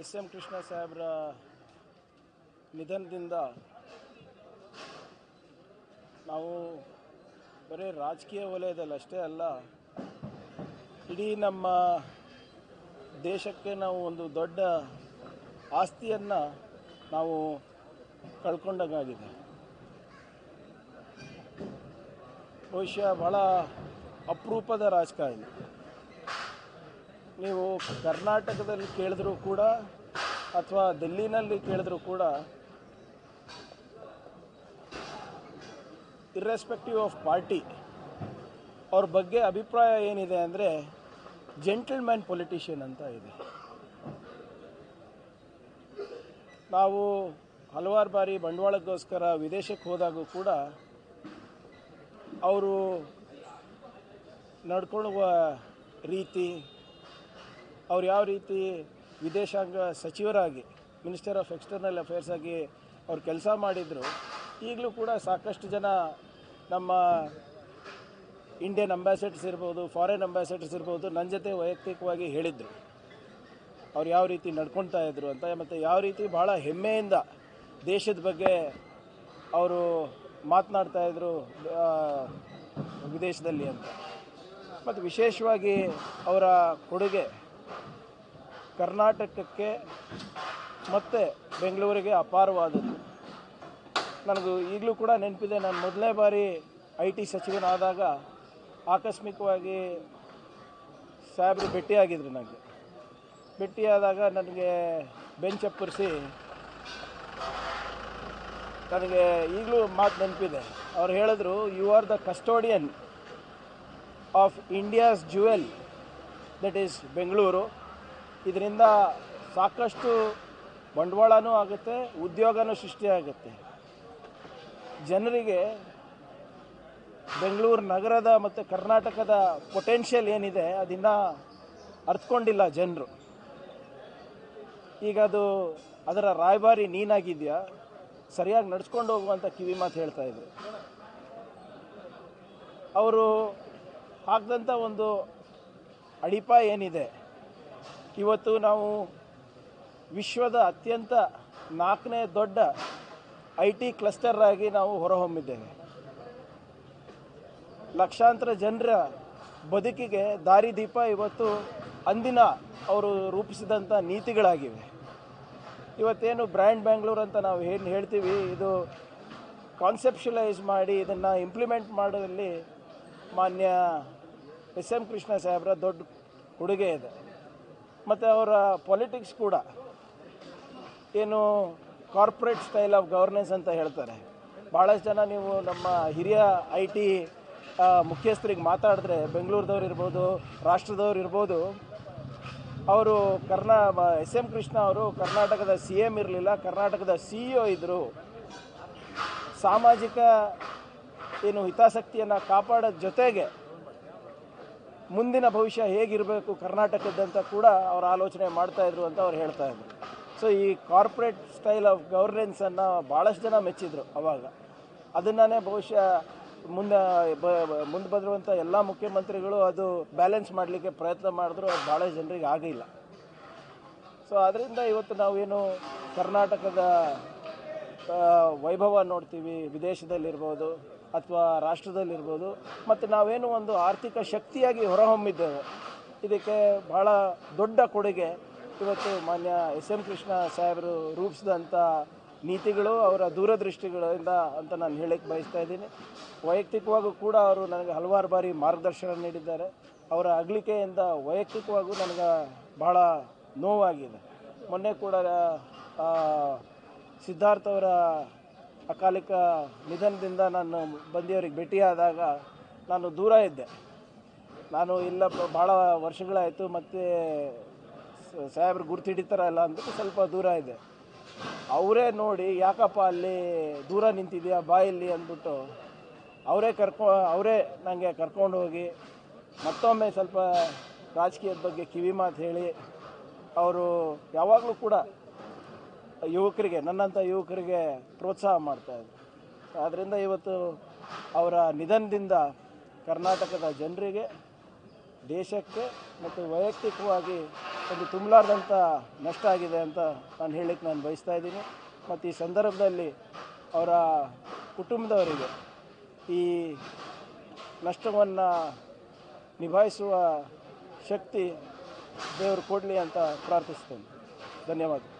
S M Krishna ಸಾಹೇಬ್ರ ನಿಧನದಿಂದ ನಾವು ಬರೀ ರಾಜಕೀಯ ವಲಯದಲ್ಲಿ ಅಷ್ಟೇ ಅಲ್ಲ, ಇಡೀ ನಮ್ಮ ದೇಶಕ್ಕೆ ನಾವು ಒಂದು ದೊಡ್ಡ ಆಸ್ತಿಯನ್ನು ನಾವು ಕಳ್ಕೊಂಡಂಗಾಗಿದೆ. ಬಹುಶಃ ಭಾಳ ಅಪರೂಪದ ರಾಜಕಾರಣಿ ನೀವು ಕರ್ನಾಟಕದಲ್ಲಿ ಕೇಳಿದ್ರೂ ಕೂಡ ಅಥವಾ ದಿಲ್ಲಿನಲ್ಲಿ ಕೇಳಿದ್ರೂ ಕೂಡ ಇರ್ರೆಸ್ಪೆಕ್ಟಿವ್ ಆಫ್ ಪಾರ್ಟಿ ಅವ್ರ ಬಗ್ಗೆ ಅಭಿಪ್ರಾಯ ಏನಿದೆ ಅಂದರೆ ಜೆಂಟಲ್ಮ್ಯಾನ್ ಪೊಲಿಟಿಷಿಯನ್ ಅಂತ ಇದೆ. ನಾವು ಹಲವಾರು ಬಾರಿ ಬಂಡವಾಳಕ್ಕೋಸ್ಕರ ವಿದೇಶಕ್ಕೆ ಹೋದಾಗೂ ಕೂಡ ಅವರು ನಡ್ಕೊಳ್ಳುವ ರೀತಿ ಅವ್ರು ಯಾವ ರೀತಿ ವಿದೇಶಾಂಗ ಸಚಿವರಾಗಿ ಮಿನಿಸ್ಟರ್ ಆಫ್ ಎಕ್ಸ್ಟರ್ನಲ್ ಅಫೇರ್ಸ್ ಆಗಿ ಅವ್ರು ಕೆಲಸ ಮಾಡಿದರು, ಈಗಲೂ ಕೂಡ ಸಾಕಷ್ಟು ಜನ ನಮ್ಮ ಇಂಡಿಯನ್ ಅಂಬಾಸಡರ್ಸ್ ಇರ್ಬೋದು ಫಾರಿನ್ ಅಂಬಾಸಡರ್ಸ್ ಇರ್ಬೋದು ನನ್ನ ಜೊತೆ ವೈಯಕ್ತಿಕವಾಗಿ ಹೇಳಿದರು. ಅವ್ರು ಯಾವ ರೀತಿ ನಡ್ಕೊಳ್ತಾ ಇದ್ರು ಅಂತ, ಮತ್ತು ಯಾವ ರೀತಿ ಭಾಳ ಹೆಮ್ಮೆಯಿಂದ ದೇಶದ ಬಗ್ಗೆ ಅವರು ಮಾತನಾಡ್ತಾಯಿದ್ರು ವಿದೇಶದಲ್ಲಿ ಅಂತ. ಮತ್ತು ವಿಶೇಷವಾಗಿ ಅವರ ಕೊಡುಗೆ ಕರ್ನಾಟಕಕ್ಕೆ ಮತ್ತು ಬೆಂಗಳೂರಿಗೆ ಅಪಾರವಾದದ್ದು. ನನಗೂ ಈಗಲೂ ಕೂಡ ನೆನಪಿದೆ, ನಾನು ಮೊದಲನೇ ಬಾರಿ ಐ ಟಿ ಸಚಿವನಾದಾಗ ಆಕಸ್ಮಿಕವಾಗಿ ಸಾಹೇಬರು ಭೇಟಿಯಾಗಿದ್ರು ನನಗೆ. ಭೇಟಿಯಾದಾಗ ನನಗೆ ಬೆಂಚ್ ಅಪ್ಪರಿಸಿ ನನಗೆ ಈಗಲೂ ಮಾತು ನೆನಪಿದೆ. ಅವ್ರು ಹೇಳಿದ್ರು you are the custodian of India's jewel that is Bengaluru ಇದರಿಂದ ಸಾಕಷ್ಟು ಬಂಡವಾಳನೂ ಆಗುತ್ತೆ, ಉದ್ಯೋಗನೂ ಸೃಷ್ಟಿಯಾಗುತ್ತೆ. ಜನರಿಗೆ ಬೆಂಗಳೂರು ನಗರದ ಮತ್ತು ಕರ್ನಾಟಕದ ಪೊಟೆನ್ಷಿಯಲ್ ಏನಿದೆ, ಅದನ್ನು ಅರ್ಥಕೊಂಡಿಲ್ಲ ಜನರು. ಈಗ ಅದು ಅದರ ರಾಯಭಾರಿ ನೀನಾಗಿದೆಯಾ, ಸರಿಯಾಗಿ ನಡ್ಸ್ಕೊಂಡು ಹೋಗುವಂಥ ಕಿವಿ ಮಾತು ಹೇಳ್ತಾ ಇದ್ರು. ಅವರು ಹಾಕಿದಂಥ ಒಂದು ಅಡಿಪಾಯ ಏನಿದೆ? ಇವತ್ತು ನಾವು ವಿಶ್ವದ ಅತ್ಯಂತ ನಾಲ್ಕನೇ ದೊಡ್ಡ ಐ ಟಿ ಕ್ಲಸ್ಟರ್ ಆಗಿ ನಾವು ಹೊರಹೊಮ್ಮಿದ್ದೇವೆ. ಲಕ್ಷಾಂತರ ಜನರ ಬದುಕಿಗೆ ದಾರಿದೀಪ ಇವತ್ತು ಅಂದಿನ ಅವರು ರೂಪಿಸಿದಂಥ ನೀತಿಗಳಾಗಿವೆ. ಇವತ್ತೇನು ಬ್ರ್ಯಾಂಡ್ ಬ್ಯಾಂಗ್ಳೂರ್ ಅಂತ ನಾವು ಏನು ಹೇಳ್ತೀವಿ, ಇದು ಕಾನ್ಸೆಪ್ಷಲೈಸ್ ಮಾಡಿ ಇದನ್ನು ಇಂಪ್ಲಿಮೆಂಟ್ ಮಾಡೋದ್ರಲ್ಲಿ ಮಾನ್ಯ ಎಸ್ ಎಂ ಕೃಷ್ಣ ಸಾಹೇಬ್ರ ದೊಡ್ಡ ಕೊಡುಗೆ ಇದೆ. ಮತ್ತು ಅವರ ಪೊಲಿಟಿಕ್ಸ್ ಕೂಡ ಏನು ಕಾರ್ಪೊರೇಟ್ ಸ್ಟೈಲ್ ಆಫ್ ಗವರ್ನೆನ್ಸ್ ಅಂತ ಹೇಳ್ತಾರೆ. ಭಾಳಷ್ಟು ಜನ ನೀವು ನಮ್ಮ ಹಿರಿಯ ಐ ಟಿ ಮುಖ್ಯಸ್ಥರಿಗೆ ಮಾತಾಡಿದ್ರೆ ಬೆಂಗಳೂರದವ್ರು ಇರ್ಬೋದು, ರಾಷ್ಟ್ರದವ್ರು ಇರ್ಬೋದು, ಅವರು ಕರ್ನಾ ಎಸ್ ಎಂ ಕೃಷ್ಣ ಅವರು ಕರ್ನಾಟಕದ ಸಿ ಎಂ ಇರಲಿಲ್ಲ, ಕರ್ನಾಟಕದ ಸಿ ಇ ಒ ಇದ್ದರು ಸಾಮಾಜಿಕ ಏನು ಹಿತಾಸಕ್ತಿಯನ್ನು ಕಾಪಾಡೋದ ಜೊತೆಗೆ ಮುಂದಿನ ಭವಿಷ್ಯ ಹೇಗಿರಬೇಕು ಕರ್ನಾಟಕದ್ದಂತ ಕೂಡ ಅವರು ಆಲೋಚನೆ ಮಾಡ್ತಾಯಿದ್ರು ಅಂತ ಅವ್ರು ಹೇಳ್ತಾ ಇದ್ರು. ಸೊ ಈ ಕಾರ್ಪೊರೇಟ್ ಸ್ಟೈಲ್ ಆಫ್ ಗವರ್ನೆನ್ಸನ್ನು ಭಾಳಷ್ಟು ಜನ ಮೆಚ್ಚಿದ್ರು ಅವಾಗ. ಅದನ್ನೇ ಬಹುಶಃ ಮುಂದೆ ಮುಂದೆ ಬಂದಿರುವಂಥ ಎಲ್ಲ ಮುಖ್ಯಮಂತ್ರಿಗಳು ಅದು ಬ್ಯಾಲೆನ್ಸ್ ಮಾಡಲಿಕ್ಕೆ ಪ್ರಯತ್ನ ಮಾಡಿದ್ರು ಅದು ಭಾಳ ಜನರಿಗೆ ಆಗಿಲ್ಲ. ಸೊ ಅದರಿಂದ ಇವತ್ತು ನಾವೇನು ಕರ್ನಾಟಕದ ವೈಭವ ನೋಡ್ತೀವಿ, ವಿದೇಶದಲ್ಲಿರ್ಬೋದು ಅಥವಾ ರಾಷ್ಟ್ರದಲ್ಲಿರ್ಬೋದು, ಮತ್ತು ನಾವೇನು ಒಂದು ಆರ್ಥಿಕ ಶಕ್ತಿಯಾಗಿ ಹೊರಹೊಮ್ಮಿದ್ದೇವೆ. ಇದಕ್ಕೆ ಬಹಳ ದೊಡ್ಡ ಕೊಡುಗೆ. ಇವತ್ತು ಮಾನ್ಯ ಎಸ್ ಎಂ ಕೃಷ್ಣ ಸಾಹೇಬರು ರೂಪಿಸಿದಂಥ ನೀತಿಗಳು, ಅವರ ದೂರದೃಷ್ಟಿಗಳಿಂದ ಅಂತ ನಾನು ಹೇಳಕ್ಕೆ ಬಯಸ್ತಾ ಇದ್ದೀನಿ. ವೈಯಕ್ತಿಕವಾಗೂ ಕೂಡ ಅವರು ನನಗೆ ಹಲವಾರು ಬಾರಿ ಮಾರ್ಗದರ್ಶನ ನೀಡಿದ್ದಾರೆ. ಅವರ ಅಗಲಿಕೆಯಿಂದ ವೈಯಕ್ತಿಕವಾಗೂ ನನಗೆ ಬಹಳ ನೋವಾಗಿದೆ. ಮೊನ್ನೆ ಕೂಡ ಸಿದ್ಧಾರ್ಥ ಅವರ ಅಕಾಲಿಕ ನಿಧನದಿಂದ ನಾನು ಬಂದಿಯವರಿಗೆ ಭೇಟಿಯಾದಾಗ ನಾನು ದೂರ ಇದ್ದೆ. ನಾನು ಇಲ್ಲ ಭಾಳ ವರ್ಷಗಳಾಯಿತು, ಮತ್ತು ಸಾಹೇಬ್ರು ಗುರ್ತು ಹಿಡಿತಾರಲ್ಲ ಅಂದ್ಬಿಟ್ಟು ಸ್ವಲ್ಪ ದೂರ ಇದೆ ಅವರೇ ನೋಡಿ, ಯಾಕಪ್ಪ ಅಲ್ಲಿ ದೂರ ನಿಂತಿದೆಯಾ, ಬಾ ಇಲ್ಲಿ ಅಂದ್ಬಿಟ್ಟು ಅವರೇ ಕರ್ಕೊ, ಅವರೇ ನನಗೆ ಕರ್ಕೊಂಡು ಹೋಗಿ, ಮತ್ತೊಮ್ಮೆ ಸ್ವಲ್ಪ ರಾಜಕೀಯದ ಬಗ್ಗೆ ಕಿವಿ ಮಾತು ಹೇಳಿ, ಅವರು ಯಾವಾಗಲೂ ಕೂಡ ಯುವಕರಿಗೆ ನನ್ನಂಥ ಯುವಕರಿಗೆ ಪ್ರೋತ್ಸಾಹ ಮಾಡ್ತಾಯಿದ್ರು ಆದ್ದರಿಂದ ಇವತ್ತು ಅವರ ನಿಧನದಿಂದ ಕರ್ನಾಟಕದ ಜನರಿಗೆ, ದೇಶಕ್ಕೆ ಮತ್ತು ವೈಯಕ್ತಿಕವಾಗಿ ಒಂದು ತುಂಬಲಾರ್ದಂಥ ನಷ್ಟ ಆಗಿದೆ ಅಂತ ನಾನು ಹೇಳಲಿಕ್ಕೆ ನಾನು ಬಯಸ್ತಾ ಇದ್ದೀನಿ. ಮತ್ತು ಈ ಸಂದರ್ಭದಲ್ಲಿ ಅವರ ಕುಟುಂಬದವರಿಗೆ ಈ ನಷ್ಟವನ್ನು ನಿಭಾಯಿಸುವ ಶಕ್ತಿ ದೇವರು ಕೊಡಲಿ ಅಂತ ಪ್ರಾರ್ಥಿಸ್ತೇನೆ. ಧನ್ಯವಾದ